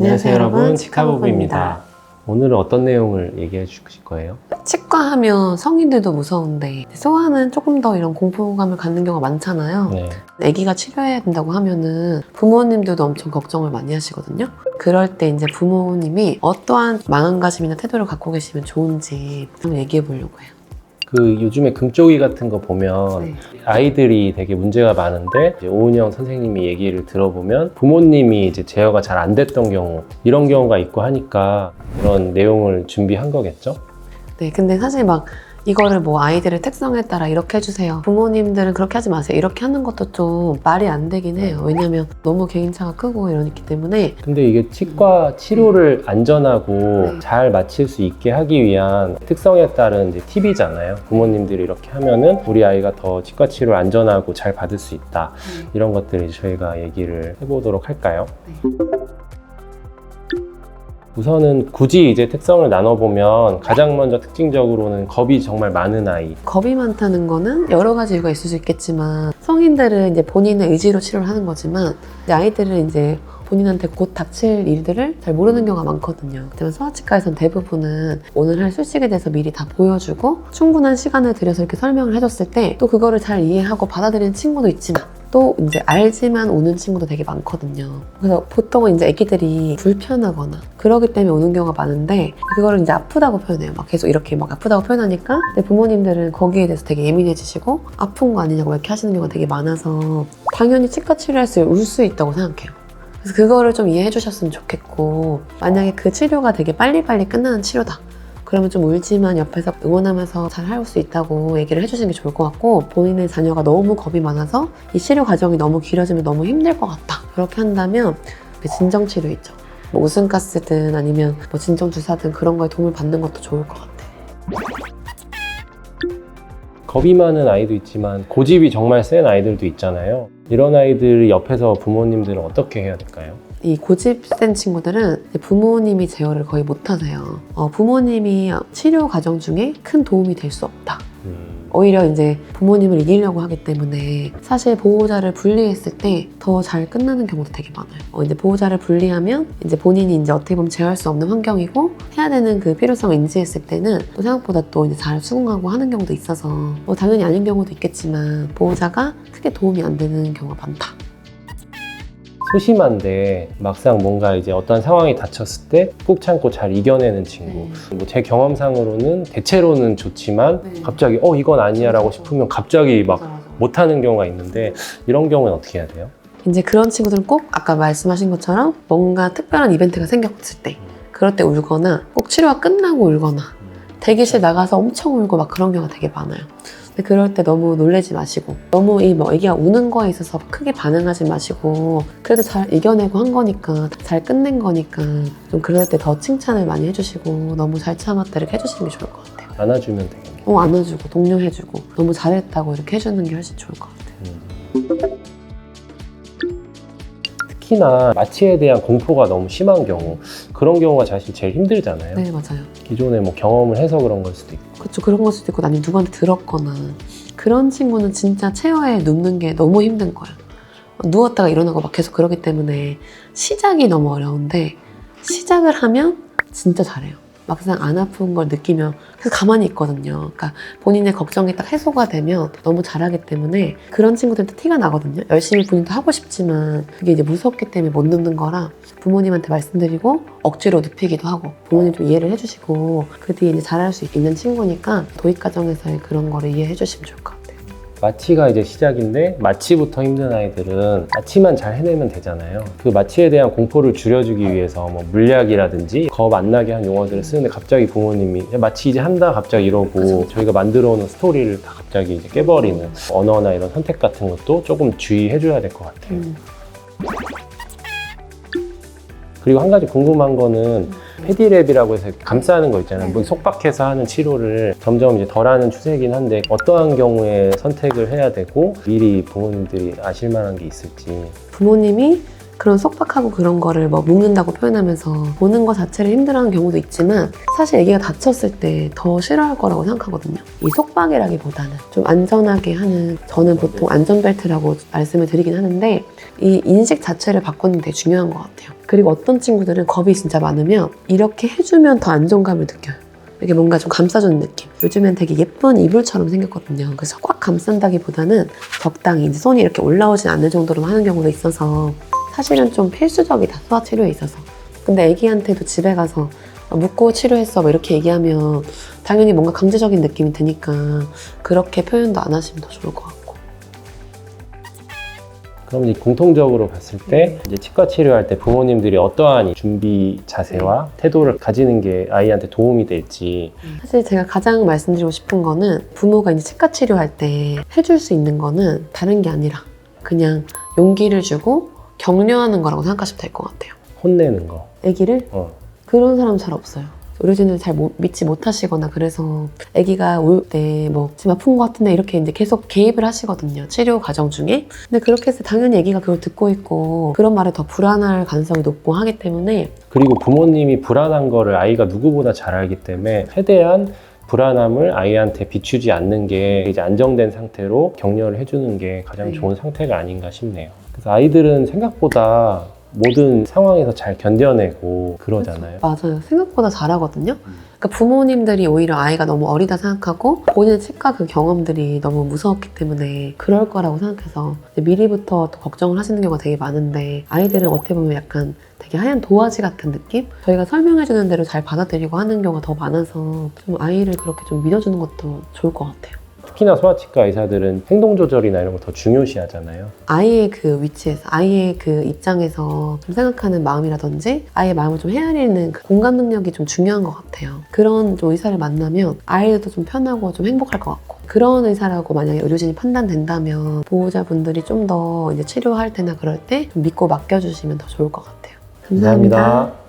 안녕하세요 여러분 치카부부입니다. 오늘은 어떤 내용을 얘기해 주실 거예요? 치과 하면 성인들도 무서운데 소아는 조금 더 이런 공포감을 갖는 경우가 많잖아요. 네. 아기가 치료해야 된다고 하면은 부모님들도 엄청 걱정을 많이 하시거든요. 그럴 때 이제 부모님이 어떠한 마음가짐이나 태도를 갖고 계시면 좋은지 한번 얘기해 보려고 해요. 그 요즘에 금쪽이 같은 거 보면 네. 아이들이 되게 문제가 많은데 이제 오은영 선생님이 얘기를 들어보면 부모님이 이제 제어가 잘 안 됐던 경우 이런 경우가 있고 하니까 이런 내용을 준비한 거겠죠? 네, 근데 사실 막 이거를 뭐 아이들의 특성에 따라 이렇게 해주세요. 부모님들은 그렇게 하지 마세요. 이렇게 하는 것도 좀 말이 안 되긴 해요. 왜냐면 너무 개인차가 크고 이러기 때문에 근데 이게 치과 치료를 안전하고 네. 잘 마칠 수 있게 하기 위한 특성에 따른 이제 팁이잖아요. 부모님들이 이렇게 하면은 우리 아이가 더 치과 치료를 안전하고 잘 받을 수 있다. 이런 것들을 저희가 얘기를 해보도록 할까요? 우선은 굳이 이제 특성을 나눠보면 가장 먼저 특징적으로는 겁이 정말 많은 아이. 겁이 많다는 거는 여러 가지 이유가 있을 수 있겠지만 성인들은 이제 본인의 의지로 치료를 하는 거지만 이제 아이들은 이제 본인한테 곧 닥칠 일들을 잘 모르는 경우가 많거든요. 하지만 소아치과에서는 대부분은 오늘 할 술식에 대해서 미리 다 보여주고 충분한 시간을 들여서 이렇게 설명을 해줬을 때 또 그거를 잘 이해하고 받아들이는 친구도 있지만 또 이제 알지만 오는 친구도 되게 많거든요. 그래서 보통은 이제 애기들이 불편하거나 그러기 때문에 오는 경우가 많은데 그거를 이제 아프다고 표현해요. 막 계속 이렇게 막 아프다고 표현하니까 근데 부모님들은 거기에 대해서 되게 예민해지시고 아픈 거 아니냐고 이렇게 하시는 경우가 되게 많아서 당연히 치과 울수 있다고 생각해요. 그래서 그거를 좀 이해해 주셨으면 좋겠고 만약에 그 치료가 되게 빨리빨리 끝나는 치료다. 그러면 좀 울지만 옆에서 응원하면서 잘 할 수 있다고 얘기를 해주시는 게 좋을 것 같고 본인의 자녀가 너무 겁이 많아서 이 치료 과정이 너무 길어지면 너무 힘들 것 같다. 그렇게 한다면 그 진정 치료 있죠. 뭐 우승가스든 아니면 뭐 진정 주사든 그런 거에 도움을 받는 것도 좋을 것 같아요. 겁이 많은 아이도 있지만 고집이 정말 센 아이들도 있잖아요. 이런 아이들 옆에서 부모님들은 어떻게 해야 될까요? 이 고집 센 친구들은 이제 부모님이 제어를 거의 못하세요. 어, 부모님이 치료 과정 중에 큰 도움이 될 수 없다. 음, 오히려 이제 부모님을 이기려고 하기 때문에 사실 보호자를 분리했을 때 더 잘 끝나는 경우도 되게 많아요. 어, 이제 보호자를 분리하면 이제 본인이 이제 어떻게 보면 제어할 수 없는 환경이고 해야 되는 그 필요성을 인지했을 때는 또 생각보다 또 이제 잘 수긍하고 하는 경우도 있어서 뭐 당연히 아닌 경우도 있겠지만 보호자가 크게 도움이 안 되는 경우가 많다. 소심한데 막상 뭔가 이제 어떤 상황이 닥쳤을 때 꾹 참고 잘 이겨내는 친구. 뭐 제 경험상으로는 대체로는 좋지만 네. 갑자기 어 이건 아니야라고. 싶으면 갑자기 막 맞아, 맞아. 못하는 경우가 있는데 이런 경우는 어떻게 해야 돼요? 이제 그런 친구들은 꼭 아까 말씀하신 것처럼 뭔가 특별한 이벤트가 생겼을 때 그럴 때 울거나 꼭 치료가 끝나고 울거나 대기실 나가서 엄청 울고 막 그런 경우가 되게 많아요. 그럴 때 너무 놀래지 마시고 너무 이 뭐 애기가 우는 거에 있어서 크게 반응하지 마시고 그래도 잘 이겨내고 한 거니까 잘 끝낸 거니까 좀 그럴 때 더 칭찬을 많이 해주시고 너무 잘 참았다 이렇게 해주시는 게 좋을 것 같아요. 안아주면 되겠네요. 어 안아주고 독려해주고 너무 잘했다고 이렇게 해주는 게 훨씬 좋을 것 같아요. 특히나 마취에 대한 공포가 너무 심한 경우 그런 경우가 사실 제일 힘들잖아요. 네 맞아요. 기존에 뭐 경험을 해서 그런 걸 수도 있고 그렇죠 그런 걸 수도 있고 아니면 누구한테 들었거나 그런 친구는 진짜 체어에 눕는 게 너무 힘든 거예요 누웠다가 일어나고 막 계속 그러기 때문에 시작이 너무 어려운데 시작을 하면 진짜 잘해요 막상 안 아픈 걸 느끼면 계속 가만히 있거든요 그러니까 본인의 걱정이 딱 해소가 되면 너무 잘하기 때문에 그런 친구들한테 티가 나거든요 열심히 본인도 하고 싶지만 그게 이제 무섭기 때문에 못 눕는 거라 부모님한테 말씀드리고 억지로 눕히기도 하고 부모님 좀 이해를 해주시고 그 뒤에 이제 잘할 수 있는 친구니까 도입 과정에서의 그런 거를 이해해 주시면 좋을 것 같아요. 마취가 이제 시작인데 마취부터 힘든 아이들은 마취만 잘 해내면 되잖아요. 그 마취에 대한 공포를 줄여주기 위해서 뭐 물약이라든지 겁 안 나게 한 용어들을 쓰는데 갑자기 부모님이 야, 마취 이제 한다 갑자기 이러고 그쵸. 저희가 만들어 놓은 스토리를 다 갑자기 이제 깨버리는 언어나 이런 선택 같은 것도 조금 주의해 줘야 될 것 같아요. 음. 그리고 한 가지 궁금한 거는 패디랩이라고 해서 감싸는 거 있잖아요. 뭐 속박해서 하는 치료를 점점 이제 덜 하는 추세이긴 한데 어떠한 경우에 선택을 해야 되고 미리 부모님들이 아실 만한 게 있을지. 부모님이 그런 속박하고 그런 거를 뭐 묶는다고 표현하면서 보는 것 자체를 힘들어하는 경우도 있지만 사실 아기가 다쳤을 때 더 싫어할 거라고 생각하거든요. 이 속박이라기보다는 좀 안전하게 하는 저는 보통 안전벨트라고 말씀을 드리긴 하는데 이 인식 자체를 바꾸는 게 중요한 것 같아요. 그리고 어떤 친구들은 겁이 진짜 많으면 이렇게 해주면 더 안정감을 느껴요. 이게 뭔가 좀 감싸주는 느낌. 요즘엔 되게 예쁜 이불처럼 생겼거든요. 그래서 꽉 감싼다기보다는 적당히 이제 손이 이렇게 올라오진 않는 정도로만 하는 경우도 있어서 사실은 좀 필수적이다. 소아 치료에 있어서. 근데 애기한테도 집에 가서 어, 묻고 치료했어 뭐 이렇게 얘기하면 당연히 뭔가 강제적인 느낌이 드니까 그렇게 표현도 안 하시면 더 좋을 것 같고. 그럼 이제 공통적으로 봤을 때 이제 치과 치료할 때 부모님들이 어떠한 이 준비 자세와 태도를 가지는 게 아이한테 도움이 될지 사실 제가 가장 말씀드리고 싶은 거는 부모가 이제 치과 치료할 때 해줄 수 있는 거는 다른 게 아니라 그냥 용기를 주고 격려하는 거라고 생각하시면 될 것 같아요. 혼내는 거. 아기를 어. 그런 사람 잘 없어요. 의료진을 잘 못- 믿지 못하시거나 그래서 아기가 올때뭐 지금 아픈 것 같은데 이렇게 이제 계속 개입을 하시거든요. 치료 과정 중에. 근데 그렇게 해서 당연히 아기가 그걸 듣고 있고 그런 말에 더 불안할 가능성이 높고 하기 때문에 그리고 부모님이 불안한 거를 아이가 누구보다 잘 알기 때문에 최대한 불안함을 아이한테 비추지 않는 게 이제 안정된 상태로 격려를 해주는 게 가장 네. 좋은 상태가 아닌가 싶네요. 그래서 아이들은 생각보다 모든 상황에서 잘 견뎌내고 그러잖아요. 맞아요. 생각보다 잘하거든요. 그러니까 부모님들이 오히려 아이가 너무 어리다 생각하고 본인의 치과 그 경험들이 너무 무서웠기 때문에 그럴 거라고 생각해서 이제 미리부터 또 걱정을 하시는 경우가 되게 많은데 아이들은 어떻게 보면 약간 되게 하얀 도화지 같은 느낌? 저희가 설명해주는 대로 잘 받아들이고 하는 경우가 더 많아서 좀 아이를 그렇게 좀 믿어주는 것도 좋을 것 같아요. 특히나 소아치과 의사들은 행동 조절이나 이런 거더 중요시하잖아요. 아이의 그 위치에서 아이의 그 입장에서 좀 생각하는 마음이라든지 아이의 마음을 좀 헤아리는 그 공감 능력이 좀 중요한 것 같아요. 그런 좀 의사를 만나면 아이도 좀 편하고 좀 행복할 것 같고 그런 의사라고 만약에 의료진이 판단된다면 보호자분들이 좀 더 이제 치료할 때나 그럴 때 좀 믿고 맡겨주시면 더 좋을 것 같아요. 감사합니다. 감사합니다.